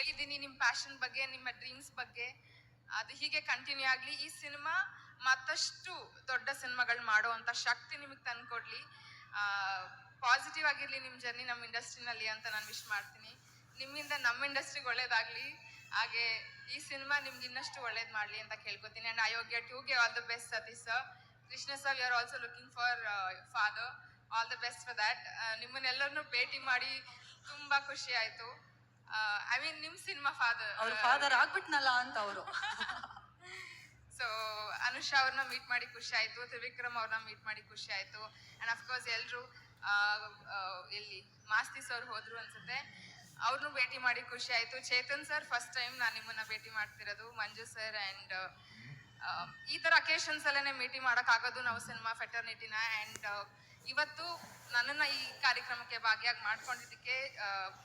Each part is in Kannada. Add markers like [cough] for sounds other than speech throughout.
ಹೇಳಿದ್ದೀನಿ ನಿಮ್ಮ ಪ್ಯಾಷನ್ ಬಗ್ಗೆ, ನಿಮ್ಮ ಡ್ರೀಮ್ಸ್ ಬಗ್ಗೆ. ಅದು ಹೀಗೆ ಕಂಟಿನ್ಯೂ ಆಗಲಿ. ಈ ಸಿನಿಮಾ ಮತ್ತಷ್ಟು ದೊಡ್ಡ ಸಿನಿಮಾಗಳು ಮಾಡೋ ಅಂತ ಶಕ್ತಿ ನಿಮಗೆ ತಂದ್ಕೊಡ್ಲಿ. ಪಾಸಿಟಿವ್ ಆಗಿರಲಿ ನಿಮ್ಮ ಜರ್ನಿ ನಮ್ಮ ಇಂಡಸ್ಟ್ರಿನಲ್ಲಿ ಅಂತ ನಾನು ವಿಶ್ ಮಾಡ್ತೀನಿ. ನಿಮ್ಮಿಂದ ನಮ್ಮ ಇಂಡಸ್ಟ್ರಿಗೆ ಒಳ್ಳೇದಾಗಲಿ. ಹಾಗೆ ಈ ಸಿನಿಮಾ ನಿಮ್ಗೆ ಇನ್ನಷ್ಟು ಒಳ್ಳೇದು ಮಾಡಲಿ ಅಂತ ಕೇಳ್ಕೊತೀನಿ. And Ayogya ಟೂಗೆ all the best Satish. Sir Krishna sir you are also looking for father all the best for that ನಿಮ್ಮನ್ನೆಲ್ಲರನ್ನೂ ಭೇಟಿ ಮಾಡಿ ತುಂಬ ಖುಷಿ ಆಯಿತು. ಐ ಮೀನ್ ನಿಮ್ ಸಿನಿಮಾ ಫಾದರ್ ಅವ್ರ ಫಾದರ್ ಆಗ್ಬಿಟ್ನಲ್ಲ ಅಂತ ಅವರು. ಸೊ [laughs] ಅನುಷಾ ಅವ್ರನ್ನ ಮೀಟ್ ಮಾಡಿ ಖುಷಿ ಆಯ್ತು ತ್ರಿವಿಕ್ರಮ್ ಅವ್ರನ್ನ ಮೀಟ್ ಮಾಡಿ ಖುಷಿ ಆಯ್ತು. ಅಂಡ್ ಅಫ್ಕೋರ್ಸ್ ಎಲ್ರು ಎಲ್ಲಿ ಮಾಸ್ತಿ ಸರ್ ಹೋದ್ರು ಅನ್ಸುತ್ತೆ. ಅವ್ರನ್ನೂ ಭೇಟಿ ಮಾಡಿ ಖುಷಿ ಆಯ್ತು. ಚೇತನ್ ಸರ್ ಫಸ್ಟ್ ಟೈಮ್ ನಾನು ನಿಮ್ಮನ್ನ ಭೇಟಿ ಮಾಡ್ತಿರೋದು. ಮಂಜು ಸರ್ ಅಂಡ್ ಈ ತರ ಅಕೇಶನ್ಸ್ ಅಲ್ಲೇನೆ ಮೀಟಿ ಮಾಡೋಕ್ಕಾಗೋದು ನಾವು ಸಿನಿಮಾ ಫೆಟರ್ನಿಟಿನ ಅಂಡ್ ಇವತ್ತು ನನ್ನನ್ನ ಈ ಕಾರ್ಯಕ್ರಮಕ್ಕೆ ಭಾಗಿಯಾಗಿ ಮಾಡ್ಕೊಂಡಿದ್ದಕ್ಕೆ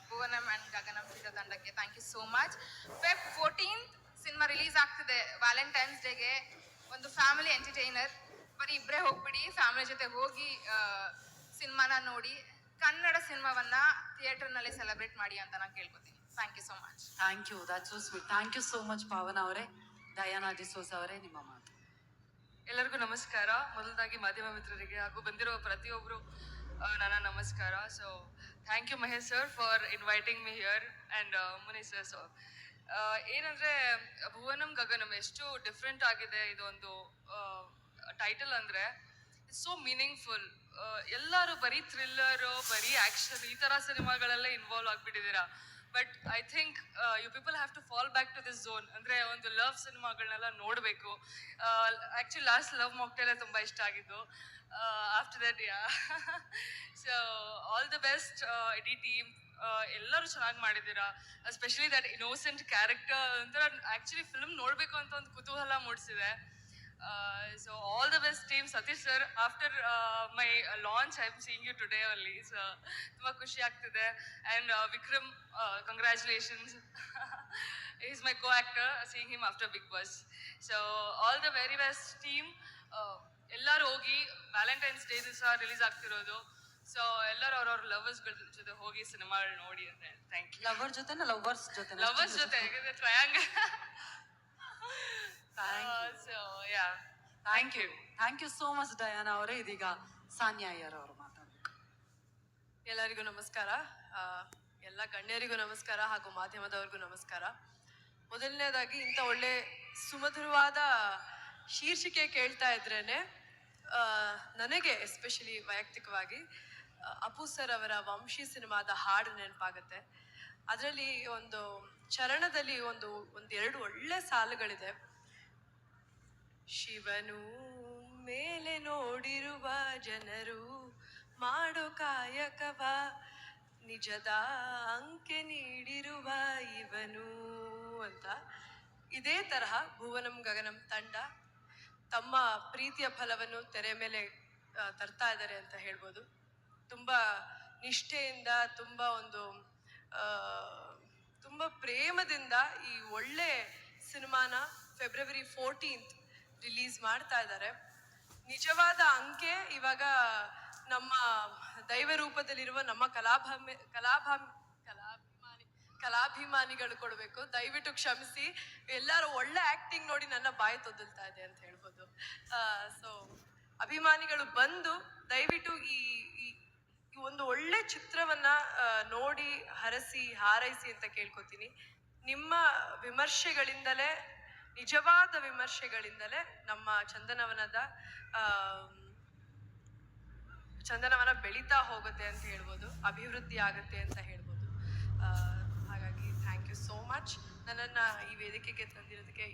Bhuvanam and Gaganam ಚಿತ್ರತಂಡಕ್ಕೆ thank you so much Feb fourteenth cinema release ಆಗ್ತಿದೆ. ವ್ಯಾಲೆಂಟೈನ್ಸ್ ಡೇಗೆ ಒಂದು ಫ್ಯಾಮಿಲಿ ಎಂಟರ್ಟೈನರ್ ಬರೀ ಇಬ್ಬರೇ ಹೋಗ್ಬಿಡಿ ಫ್ಯಾಮಿಲಿ ಜೊತೆ ಹೋಗಿ ಸಿನಿಮಾನ ನೋಡಿ, ಕನ್ನಡ ಸಿನಿಮಾವನ್ನ ಥಿಯೇಟರ್ನಲ್ಲಿ ಸೆಲೆಬ್ರೇಟ್ ಮಾಡಿ ಅಂತ ನಾನು ಕೇಳ್ಕೊತೀನಿ. Thank you so much thank you that so sweet thank you so much Pavana ಅವರೇ. ದಯಾನಾ ಡಿಸೋಸ್ ಅವರೇ, ನಿಮ್ಮ ಮಾತು. ಎಲ್ಲರಿಗೂ ನಮಸ್ಕಾರ. ಮೊದಲದಾಗಿ ಮಾಧ್ಯಮ ಮಿತ್ರರಿಗೆ ಹಾಗೂ ಬಂದಿರೋ ಪ್ರತಿಯೊಬ್ಬರು ನನ್ನ ನಮಸ್ಕಾರ. So thank you Mahesh sir for inviting me here and Muni sir so ಏನಂದರೆ, ಭುವನಂ ಗಗನಂ ಎಷ್ಟು ಡಿಫ್ರೆಂಟ್ ಆಗಿದೆ ಇದೊಂದು ಟೈಟಲ್ ಅಂದರೆ ಸೋ ಮೀನಿಂಗ್ಫುಲ್ ಎಲ್ಲರೂ ಬರೀ ಥ್ರಿಲ್ಲರು ಬರೀ ಆ್ಯಕ್ಷನ್ ಈ ಥರ ಸಿನಿಮಾಗಳಲ್ಲೇ involve ಆಗಿಬಿಟ್ಟಿದ್ದೀರಾ? But I think you people have to fall back to this zone ಅಂದರೆ ಒಂದು ಲವ್ ಸಿನಿಮಾಗಳನ್ನೆಲ್ಲ ನೋಡಬೇಕು. ಆ್ಯಕ್ಚುಲಿ ಲಾಸ್ಟ್ ಲವ್ ಮಾಕ್ಟೇಲೆ ತುಂಬ ಇಷ್ಟ ಆಗಿದ್ದು. After that yeah so all the best ಇಡೀ ಟೀಮ್ ಎಲ್ಲರೂ ಚೆನ್ನಾಗಿ ಮಾಡಿದ್ದೀರಾ? ಎಸ್ಪೆಷಲಿ ದಟ್ ಇನೋಸೆಂಟ್ ಕ್ಯಾರೆಕ್ಟರ್ ಅಂದ್ರೆ ಆ್ಯಕ್ಚುಲಿ ಫಿಲ್ಮ್ ನೋಡಬೇಕು ಅಂತ ಒಂದು ಕುತೂಹಲ ಮೂಡಿಸಿದೆ. So all the best team Satish sir after my launch I am seeing you today ಅಲ್ಲಿ ಸೊ ತುಂಬ ಖುಷಿ ಆಗ್ತಿದೆ and Vikram congratulations is my co actor seeing him after Bigg Boss so all the very best team ಎಲ್ಲರೂ ಹೋಗಿ ವ್ಯಾಲೆಂಟೈನ್ಸ್ ಡೇ ದಿವಸ ರಿಲೀಸ್ ಆಗ್ತಿರೋದು ಸೊ ಎಲ್ಲರೂ ಅವ್ರವ್ರ ಲವರ್ಸ್ಗಳ ಜೊತೆ ಹೋಗಿ ಸಿನಿಮಾ ನೋಡಿ ಅಂತ ಥ್ಯಾಂಕ್ ಯು ಲವರ್ ಜೊತೆನ ಲವರ್ಸ್ ಜೊತೆ ಲವರ್ಸ್ ಜೊತೆ triangle Thank so yeah thank you thank you so much Diana ಅವರೇ. ಇದೀಗ ಸಾನ್ಯಾ ಅಯ್ಯರ್ ಅವರು ಮಾತಾಡಬೇಕು. ಎಲ್ಲರಿಗೂ ನಮಸ್ಕಾರ. ಎಲ್ಲ ಗಣ್ಯರಿಗೂ ನಮಸ್ಕಾರ ಹಾಗೂ ಮಾಧ್ಯಮದವರಿಗೂ ನಮಸ್ಕಾರ. ಮೊದಲನೇದಾಗಿ ಇಂಥ ಒಳ್ಳೆ ಸುಮಧುರವಾದ ಶೀರ್ಷಿಕೆ ಕೇಳ್ತಾ ಇದ್ರೇನೆ ನನಗೆ ಎಸ್ಪೆಷಲಿ ವೈಯಕ್ತಿಕವಾಗಿ ಅಪು ಸರ್ ಅವರ ವಂಶಿ ಸಿನಿಮಾದ ಹಾಡು ನೆನಪಾಗುತ್ತೆ. ಅದರಲ್ಲಿ ಒಂದು ಚರಣದಲ್ಲಿ ಒಂದು, ಒಂದೆರಡು ಒಳ್ಳೆ ಸಾಲುಗಳಿದೆ. ಶಿವನು ಮೇಲೆ ನೋಡಿರುವ ಜನರು ಮಾಡೋ ಕಾಯಕವ ನಿಜದ ಅಂಕೆ ನೀಡಿರುವ ಇವನು ಅಂತ. ಇದೇ ತರಹ ಭುವನಂ ಗಗನಂ ತಂಡ ತಮ್ಮ ಪ್ರೀತಿಯ ಫಲವನ್ನು ತೆರೆ ಮೇಲೆ ತರ್ತಾ ಇದ್ದಾರೆ ಅಂತ ಹೇಳ್ಬೋದು. ತುಂಬ ನಿಷ್ಠೆಯಿಂದ, ತುಂಬ ಒಂದು ತುಂಬ ಪ್ರೇಮದಿಂದ ಈ ಒಳ್ಳೆ ಸಿನಿಮಾನ ಫೆಬ್ರವರಿ ಫೋರ್ಟೀನ್ತ್ ರಿಲೀಸ್ ಮಾಡ್ತಾ ಇದ್ದಾರೆ. ನಿಜವಾದ ಅಂಕೆ ಇವಾಗ ನಮ್ಮ ದೈವ ರೂಪದಲ್ಲಿರುವ ನಮ್ಮ ಕಲಾಭಾಮಿ ಕಲಾಭಾಮಿ, ಕಲಾಭಿಮಾನಿ, ಕಲಾಭಿಮಾನಿಗಳು ಕೊಡಬೇಕು. ದಯವಿಟ್ಟು ಕ್ಷಮಿಸಿ. ಎಲ್ಲರೂ ಒಳ್ಳೆ ಆಕ್ಟಿಂಗ್ ನೋಡಿ ನನ್ನ ಬಾಯಿ ತೊದಲ್ತಾ ಇದೆ ಅಂತ ಹೇಳ್ಬೋದು. ಸೊ ಅಭಿಮಾನಿಗಳು ಬಂದು ದಯವಿಟ್ಟು ಈ- ಈ ಒಂದು ಒಳ್ಳೆ ಚಿತ್ರವನ್ನ ನೋಡಿ, ಹರಸಿ, ಹಾರೈಸಿ ಅಂತ ಕೇಳ್ಕೊತೀನಿ. ನಿಮ್ಮ ವಿಮರ್ಶೆಗಳಿಂದಲೇ ನಿಜವಾದ ವಿಮರ್ಶೆಗಳಿಂದಲೇ ನಮ್ಮ ಚಂದನವನದ ಚಂದನವನ ಬೆಳೀತಾ ಹೋಗುತ್ತೆ ಅಂತ ಹೇಳ್ಬೋದು, ಅಭಿವೃದ್ಧಿ ಆಗುತ್ತೆ ಅಂತ ಹೇಳ್ಬೋದು. ಹಾಗಾಗಿ ಥ್ಯಾಂಕ್ ಯು ಸೋ ಮಚ್ ನನ್ನನ್ನು ಈ ವೇದಿಕೆಗೆ ತಂದಿರೋದಕ್ಕೆ